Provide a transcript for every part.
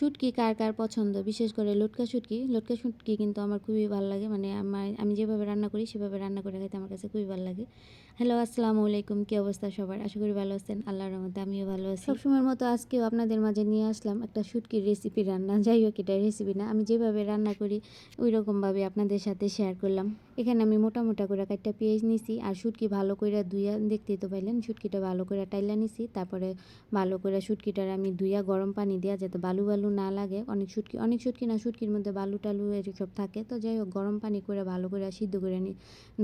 শুটকি কার কার পছন্দ? বিশেষ করে লটকা শুটকি। লটকা শুটকি কিন্তু আমার খুবই ভালো লাগে। মানে আমার, আমি যেভাবে রান্না করি, সেভাবে রান্না করে খেতে আমার কাছে খুবই ভালো লাগে। হ্যালো আসসালামু আলাইকুম। কী অবস্থা সবার? আশা করি ভালো আছেন। আল্লাহর রহমতে আমিও ভালো আছি। সবসময়ের মতো আজকেও আপনাদের মাঝে নিয়ে আসলাম একটা শুটকির রেসিপি রান্না। যাই হোক, এটা রেসিপি না। আমি যেভাবে রান্না করি ওই রকমভাবে আপনাদের সাথে শেয়ার করলাম। এখানে আমি মোটা মোটা করে একটা পেঁয়াজ নিছি আর শুটকি ভালো করে ধুইয়া, দেখতেই তো পাইলেন, শুটকিটা ভালো করে টাইলা নিছি। তারপরে ভালো করে শুটকিটার আমি ধুইয়া গরম পানি দেওয়া যাতে বালু বালু না লাগে, অনেক শুটকি অনেক শুটকি না, শুটকির মধ্যে বালু টালু এসব থাকে। তো যাই হোক, গরম পানি করে ভালো করে সিদ্ধ করে নি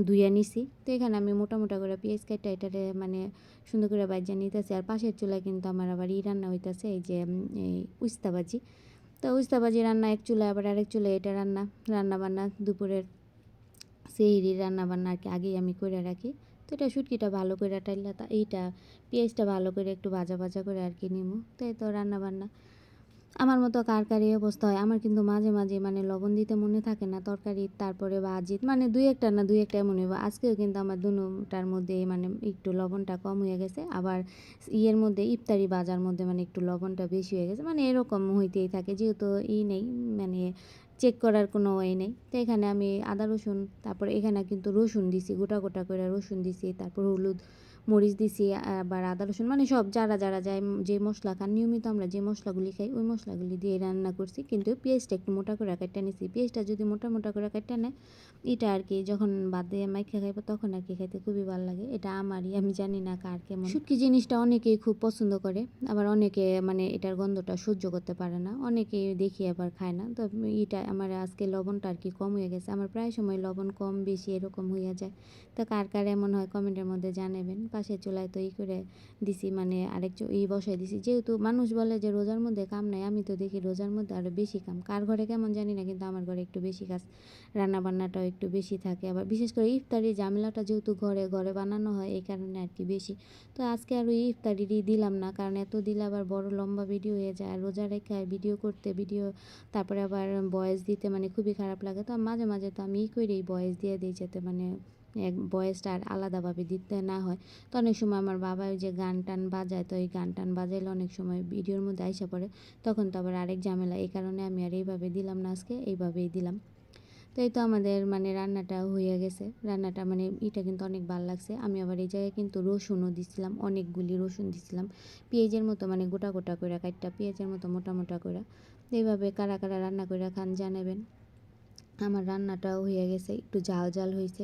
ধুইয়া নিছি। তো এখানে আমি মোটা মোটা করে পেঁয়াজ কাটা এটারে মানে সুন্দর করে বাজ্যা নিতেছি। আর পাশের চুলায় কিন্তু আমার আবার ই রান্না হইতেছে, এই যে এই উস্তাবাজি তো উস্তাবাজি রান্না, এক চুলায় আবার আরেক চুলায় এটা রান্না রান্না বান্না, দুপুরের সেহরি রান্না বান্না আর কি আগেই আমি করে রাখি। তো এটা শুটকিটা ভালো করে টাইলা এইটা, পেঁয়াজটা ভালো করে একটু ভাজা ভাজা করে আর কি নিমু। তো এই তো রান্না বান্না। আমার মতো কার কার অবস্থা হয়? আমার কিন্তু মাঝে মাঝে মানে লবণ দিতে মনে থাকে না, তরকারি, তারপরে ভাজিত মানে দুই একটা না দুই একটা মনে হবে আজকেও কিন্তু আমার দুটার মধ্যে মানে একটু লবণটা কম হয়ে গেছে, আবার ইয়ের মধ্যে, ইফতারি বাজার মধ্যে মানে একটু লবণটা বেশি হয়ে গেছে। মানে এরকম হইতেই থাকে, যেহেতু ই নেই মানে চেক করার কোনো ওয়ে নেই। তো এখানে আমি আদা রসুন, তারপর এখানে কিন্তু রসুন দিছি, গোটা গোটা করে রসুন দিছি, তারপর হলুদ মরিচ দিছি আবার আদা, রসুন মানে সব যারা যারা যায় যে মশলা খান, নিয়মিত আমরা যে মশলাগুলি খাই, ওই মশলাগুলি দিয়ে রান্না করছি। কিন্তু পেঁয়াজটা একটু মোটা করে কাটটা নিছি। পেঁয়াজটা যদি মোটা মোটা করে কাটটা নেয়, এটা আর কি যখন বাদ দিয়ে মাইখা খাইবো, তখন আর কি খাইতে খুবই ভালো লাগে। এটা আমারই, আমি জানি না কার কেমন। শুটকি জিনিসটা অনেকেই খুব পছন্দ করে, আবার অনেকে মানে এটার গন্ধটা সহ্য করতে পারে না। অনেকেই দেখি আবার খায় না। তো এটা, আমার আজকে লবণটা আর কি কম হয়ে গেছে। আমার প্রায় সময় লবণ কম বেশি এরকম হইয়া যায়। তো কার কার এমন হয় কমেন্টের মধ্যে জানাবেন। পাশের চুলায় তো ই করে দিছি মানে আরেক ই বসাই দিছি। যেহেতু মানুষ বলে যে রোজার মধ্যে কাম নাই, আমি তো দেখি রোজার মধ্যে আরও বেশি কাম। কার ঘরে কেমন জানি না, কিন্তু আমার ঘরে একটু বেশি কাজ রান্না বান্নাটাও একটু বেশি থাকে। আবার বিশেষ করে ইফতারি ঝামেলাটা যেহেতু ঘরে ঘরে বানানো হয়, এই কারণে আর কি বেশি। তো আজকে আর ওই ইফতারিরই দিলাম না, কারণ এত দিলে আবার বড় লম্বা ভিডিও হয়ে যায়। আর রোজা রেখে ভিডিও করতে, ভিডিও, তারপরে আবার বয়েস দিতে মানে খুবই খারাপ লাগে। তো মাঝে মাঝে তো আমি ই করেই বয়েস দিয়ে দিই, যাতে মানে এক বয়েসটা আর আলাদাভাবে দিতে না হয়। তো অনেক সময় আমার বাবা ওই যে গান টান বাজায়, তো এই গান টান বাজাইলে অনেক সময় ভিডিওর মধ্যে আইসা পড়ে। তখন তো আবার আরেক ঝামেলা, এই কারণে আমি আর এইভাবে দিলাম না আজকে, এইভাবেই দিলাম। তো এই তো আমাদের মানে রান্নাটা হয়ে গেছে। রান্নাটা মানে এটা কিন্তু অনেক ভালো লাগছে। আমি আবার এই জায়গায় কিন্তু রসুনও দিছিলাম, অনেকগুলি রসুন দিছিলাম। পেঁয়াজের মতো মানে গোটা গোটা করে কাটটা পেঁয়াজের মতো মোটা মোটা করে এইভাবে কারা কারা রান্না করে খান জানাবেন। আমার রান্নাটাও হয়ে গেছে, একটু জাল জাল হয়েছে